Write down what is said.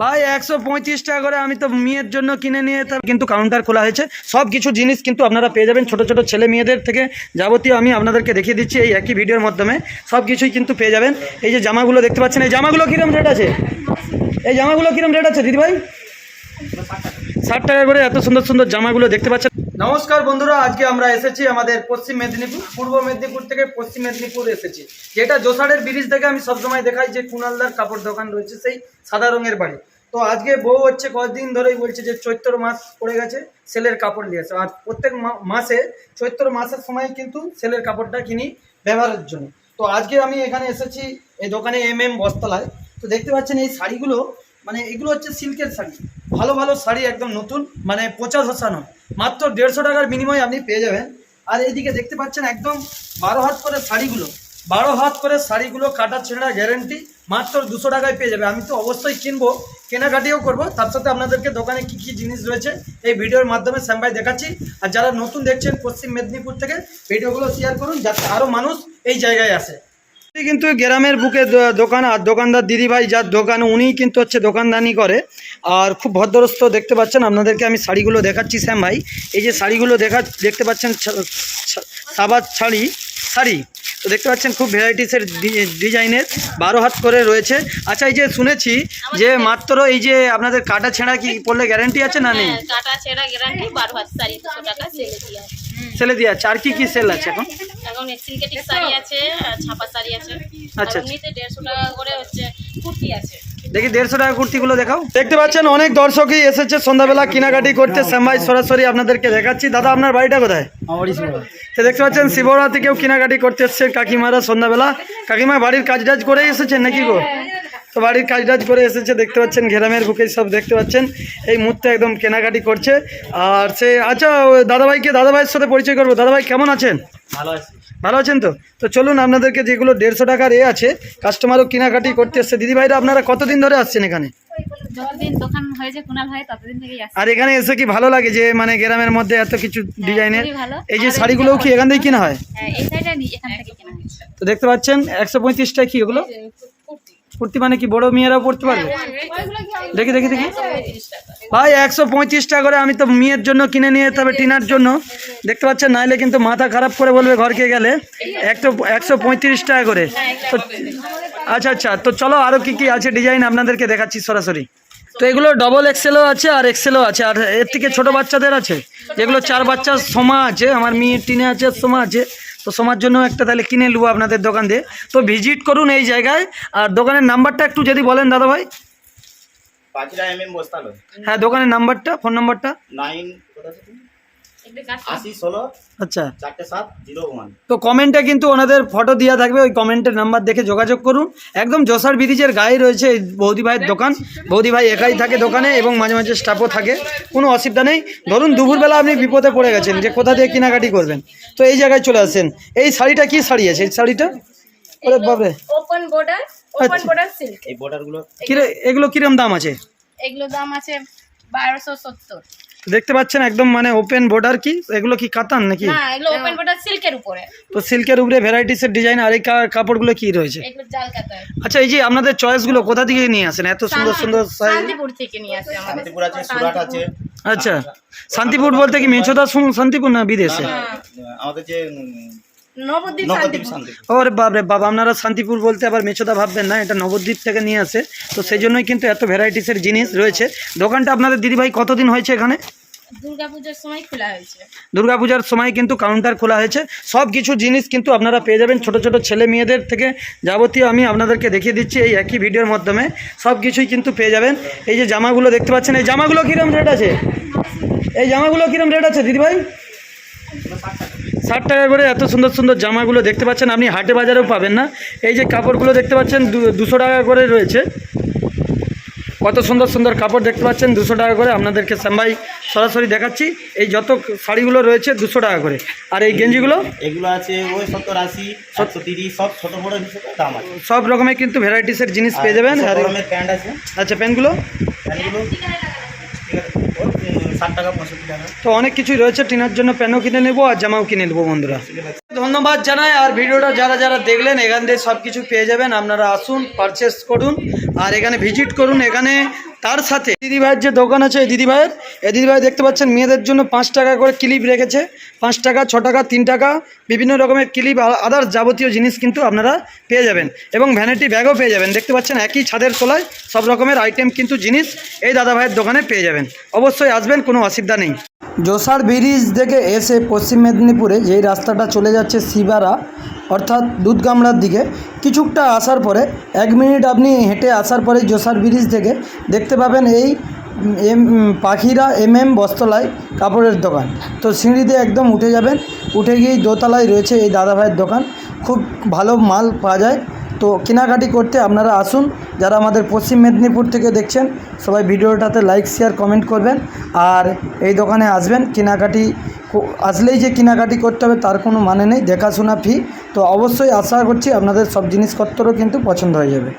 ভাই, একশো পঁয়ত্রিশ টাকা করে আমি তো মেয়ের জন্য কিনে নিয়ে যেতাম কিন্তু কাউন্টার খোলা হয়েছে। সব কিছু জিনিস কিন্তু আপনারা পেয়ে যাবেন ছোট ছোট ছেলে মেয়েদের থেকে। যাবতীয় আমি আপনাদেরকে দেখিয়ে দিচ্ছি এই একই ভিডিওর মাধ্যমে। সব কিছুই কিন্তু পেয়ে যাবেন। এই যে জামাগুলো দেখতে পাচ্ছেন, এই জামাগুলো কিরম রেট আছে? এই জামাগুলো কিরম রেট আছে, দিদি ভাই? ষাট টাকা করে এত সুন্দর সুন্দর জামাগুলো দেখতে পাচ্ছেন। নমস্কার বন্ধুরা, আজকে আমরা এসেছি আমাদের পশ্চিম মেদিনীপুর, পূর্ব মেদিনীপুর থেকে পশ্চিম মেদিনীপুর এসেছি। যেটা জোসারের ব্রিজ থেকে আমি সবসময় দেখাই যে কুনালদার কাপড় দোকান রয়েছে সেই সাদা রঙের বাড়ি। তো আজকে বউ হচ্ছে কয়েকদিন ধরেই বলছে যে চৈত্র মাস পড়ে গেছে, সেলের কাপড় নিয়ে আসে আর প্রত্যেক মাসে, চৈত্র মাসের সময় কিন্তু সেলের কাপড়টা কিনি ব্যবহারের জন্য। তো আজকে আমি এখানে এসেছি এই দোকানে এম এম বস্তালায় তো দেখতে পাচ্ছেন এই শাড়িগুলো মানে এগুলো হচ্ছে সিল্কের শাড়ি। ভালো ভালো শাড়ি একদম নতুন মানে পচা ধসানো মাত্র দেড়শো টাকার বিনিময়ে আপনি পেয়ে যাবেন। আর এইদিকে দেখতে পাচ্ছেন একদম বারো হাত করে শাড়িগুলো। বারো হাত করে শাড়িগুলো কাটা ছেঁড়া গ্যারেন্টি মাত্র দুশো টাকায় পেয়ে যাবে। আমি তো অবশ্যই কিনবো, কেনাকাটিও করব। তার সাথে আপনাদেরকে দোকানে কি কি জিনিস রয়েছে এই ভিডিওর মাধ্যমে স্যাম্বাই দেখাচ্ছি। আর যারা নতুন দেখছেন পশ্চিম মেদিনীপুর থেকে, ভিডিওগুলো শেয়ার করুন যাতে আরও মানুষ এই জায়গায় আসে। কিন্তু গ্রামের বুকে দোকান আর দোকানদার দিদিভাই যার দোকান উনিই কিন্তু হচ্ছে দোকানদানি করে। আর খুব ভদ্রস্থ দেখতে পাচ্ছেন আপনাদেরকে আমি শাড়িগুলো দেখাচ্ছি শ্যাম ভাই। এই যে শাড়িগুলো দেখা দেখতে পাচ্ছেন সাবাদ শাড়ি শাড়ি। তো দেখতে পাচ্ছেন খুব ভ্যারাইটিসের ডিজাইনের বারো হাত করে রয়েছে। আচ্ছা এই যে শুনেছি যে মাত্র এই যে আপনাদের কাটা ছেঁড়া কি পড়লে গ্যারান্টি আছে না নেই? হ্যাঁ, কাটা ছেঁড়া গ্যারান্টি বারো হাত শাড়ি টাকা সেলে দিয়ে আছে। আর কি কি সেল আছে এখন? এখন সিনথেটিক শাড়ি আছে ছাপা শাড়ি আছে। আচ্ছা, আচ্ছা। এমনিতে দেড়শো টাকা করে হচ্ছে কুর্তি আছে। দেখি দেড়শো টাকা কুর্তিগুলো দেখাও। দেখতে পাচ্ছেন অনেক দর্শকই এসেছে সন্ধ্যাবেলা কেনাকাটি করতে। শ্যামাই সরাসরি আপনাদেরকে দেখাচ্ছি। দাদা আপনার বাড়িটা কোথায়? তো দেখতে পাচ্ছেন শিবরাত্রি কেউ কেনাকাটি করতে এসছে কাকিমারা সন্ধ্যাবেলা। কাকিমা বাড়ির কাজ টাজ করে এসেছেন নাকি গো? তো বাড়ির কাজ টাজ করে এসেছে দেখতে পাচ্ছেন ঘেরামের বুকে সব দেখতে পাচ্ছেন। এই মুহূর্তে একদম কেনাকাটি করছে। আর সে আচ্ছা দাদাভাইকে দাদাভাইয়ের সাথে পরিচয় করব। দাদাভাই কেমন আছেন? ভালো আছি। ভালো আছেন তো? তো চলুন আপনাদেরকে যেগুলো দেড়শো টাকার এ আছে কাস্টমারও কেনাকাটি করতে এসছে। দিদিভাইরা আপনারা কতদিন ধরে আসছেন এখানে? যতদিন দোকান হয়েছে কুনাল হয় ততদিন থেকেই আসে আর এখানে এসে কি ভালো লাগে যে মানে গ্রামের মধ্যে এত কিছু ডিজাইনের? এই যে শাড়িগুলোও কি এখান থেকে কেনা হয়? হ্যাঁ, এই সাইডে এখান থেকে কেনা হয়েছে তো দেখতে পাচ্ছেন একশো পঁয়ত্রিশটা কি ওগুলো কুর্তি মানে কি বড় মেয়েরাও পড়তে পারবে? দেখি দেখি দেখি। ভাই একশো পঁয়ত্রিশ টাকা করে আমি তো মেয়ের জন্য কিনে নিয়ে যেতে হবে টিনার জন্য। দেখতে পাচ্ছেন নাইলে কিন্তু মাথা খারাপ করে বলবে ঘরকে গেলে। একশো একশো পঁয়ত্রিশ টাকা করে। তো আচ্ছা আচ্ছা তো চলো আরও কি কি আছে ডিজাইন আপনাদেরকে দেখাচ্ছি সরাসরি। তো এগুলো ডবল এক্সেলও আছে আর এক্সেলও আছে। আর এর থেকে ছোটো বাচ্চাদের আছে? যেগুলো চার বাচ্চার সোমা আছে আমার মেয়ের টিনে আছে সোমা আছে তো সোমার জন্য একটা তাহলে কিনে নেব আপনাদের দোকান দিয়ে। তো ভিজিট করুন এই জায়গায়। আর দোকানের নাম্বারটা একটু যদি বলেন দাদা ভাই। হ্যাঁ দোকানের নাম্বারটা ফোন নাম্বারটা। নাইন আচ্ছা। তো কমেন্টে কিন্তু ওনাদের ফটো দেওয়া থাকবে ওই কমেন্টের নাম্বার দেখে যোগাযোগ করুন। একদম জসার ব্রিজের গায়ে রয়েছে এই বৌদি ভাইয়ের দোকান। বৌদি ভাই একাই থাকে দোকানে এবং মাঝে মাঝে স্টাফও থাকে। কোনো অসুবিধা নেই। ধরুন দুপুরবেলা আপনি বিপদে পড়ে গেছেন যে কোথা দিয়ে কেনাকাটি করবেন। তো এই জায়গায় চলে আসেন। এই শাড়িটা কি শাড়ি আছে? এই শাড়িটা? ওরে বাবরে open border. Open border silk এই বর্ডারগুলো কিরে এগুলো কিরম দাম আছে? এগুলো দাম আছে বারোশো সত্তর। দেখতে পাচ্ছেন একদম মানে ওপেন বর্ডার কি? এগুলো কি কাতান নাকি? না এগুলো ওপেন বর্ডার সিল্কের উপরে। তো সিল্কের উপরে ভ্যারাইটিস এর ডিজাইন আর এই কাপড়গুলো কি রয়েছে? এগুলো জাল কাতান আচ্ছা এই যে আপনাদের চয়েসগুলো কোথা থেকে নিয়ে আসেন? এত সুন্দর সুন্দর সাইজ শান্তিপুর থেকে নিয়ে আসে আমাদের। শান্তিপুর আছে সুরাট আছে। আচ্ছা শান্তিপুর বলতে কি মেছোদা শুন- শান্তিপুর না বিদেশে? আমাদের যে নবদ্বীপ ওরে বাবরে বাবা আপনারা শান্তিপুর বলতে আবার মেছোদা ভাববেন না এটা নবদ্বীপ থেকে নিয়ে আসে। তো সেই জন্যই কিন্তু এত ভ্যারাইটিসের জিনিস রয়েছে। দোকানটা আপনাদের দিদিভাই কতদিন হয়েছে এখানে? দুর্গাপূজার সময় খোলা হয়েছে। দুর্গাপূজার সময় কিন্তু কাউন্টার খোলা হয়েছে। সব কিছু জিনিস কিন্তু আপনারা পেয়ে যাবেন ছোট ছোট ছেলে মেয়েদের থেকে। যাবতীয় আমি আপনাদেরকে দেখিয়ে দিচ্ছি এই একই ভিডিওর মাধ্যমে। সব কিছুই কিন্তু পেয়ে যাবেন। এই যে জামাগুলো দেখতে পাচ্ছেন এই জামাগুলো কীরকম রেট আছে? এই জামাগুলো কীরকম রেট আছে দিদিভাই? ষাট টাকা করে এত সুন্দর সুন্দর জামাগুলো দেখতে পাচ্ছেন আপনি হাটে বাজারেও পাবেন না। এই যে কাপড়গুলো দেখতে পাচ্ছেন দু- দুশো টাকা করে রয়েছে। কত সুন্দর সুন্দর কাপড় দেখতে পাচ্ছেন দুশো টাকা করে আপনাদেরকে শ্যামভাই সরাসরি দেখাচ্ছি। এই যত শাড়িগুলো রয়েছে দুশো টাকা করে। আর এই গেঞ্জিগুলো? এগুলো আছে ওই সত্তর আশি একশো তিরিশ সব ছোট বড় দাম আছে। সব রকমের কিন্তু ভ্যারাইটিসের জিনিস পেয়ে যাবেন। প্যান্ট আছে। আচ্ছা প্যান্টগুলো? প্যান্টগুলো তো অনেক কিছুই রয়েছে টিনার জন্য, প্যানও কিনে নেব আর জামাও কিনে নেব বন্ধুরা। ধন্যবাদ জানাই, আর ভিডিওটা যারা যারা দেখলেন, এখান থেকে সব কিছু পেয়ে যাবেন। আপনারা আসুন পারচেস করুন, আর এখানে ভিজিট করুন। এখানে তার সাথে দিদি ভাইয়ের যে দোকান আছে দিদি ভাইয়ের এই দিদি ভাই দেখতে পাচ্ছেন মেয়েদের জন্য পাঁচ টাকা করে ক্লিপ রেখেছে। পাঁচ টাকা, ছ টাকা, তিন টাকা, বিভিন্ন রকমের ক্লিপ আদার যাবতীয় জিনিস কিন্তু আপনারা পেয়ে যাবেন। এবং ভ্যানিটি ব্যাগও পেয়ে যাবেন। দেখতে পাচ্ছেন একই ছাদের তলায় সব রকমের আইটেম কিন্তু জিনিস এই দাদা ভাইয়ের দোকানে পেয়ে যাবেন। অবশ্যই আসবেন, কোনো অসুবিধা নেই। জোসার ব্রিজ থেকে এসে পশ্চিম মেদিনীপুরে যেই রাস্তাটা চলে যাচ্ছে শিবারা অর্থাৎ দুধগামড়ার দিকে। কিছুটা আসার পরে, এক মিনিট আপনি হেঁটে আসার পরে জোসার ব্রিজ থেকে দেখতে পাবেন এই এম, পাখিরা এম এম বস্তলায় কাপড়ের দোকান। তো সিঁড়ি দিয়ে একদম উঠে যাবেন। উঠে গিয়েই দোতলায় রয়েছে এই দাদা ভাইয়ের দোকান। খুব ভালো মাল পাওয়া যায়। তো কেনাকাটি করতে আপনারা আসুন। যারা আমাদের পশ্চিম মেদিনীপুর থেকে দেখছেন, সবাই ভিডিওটাতে লাইক, শেয়ার, কমেন্ট করবেন। আর এই দোকানে আসবেন। কেনাকাটি আসলেই যে কেনাকাটি করতে হবে, তার কোনো মানে নেই। দেখাশোনা ফি তো অবশ্যই আশা করছি আপনাদের সব জিনিসপত্রও কিন্তু পছন্দ হয়ে যাবে।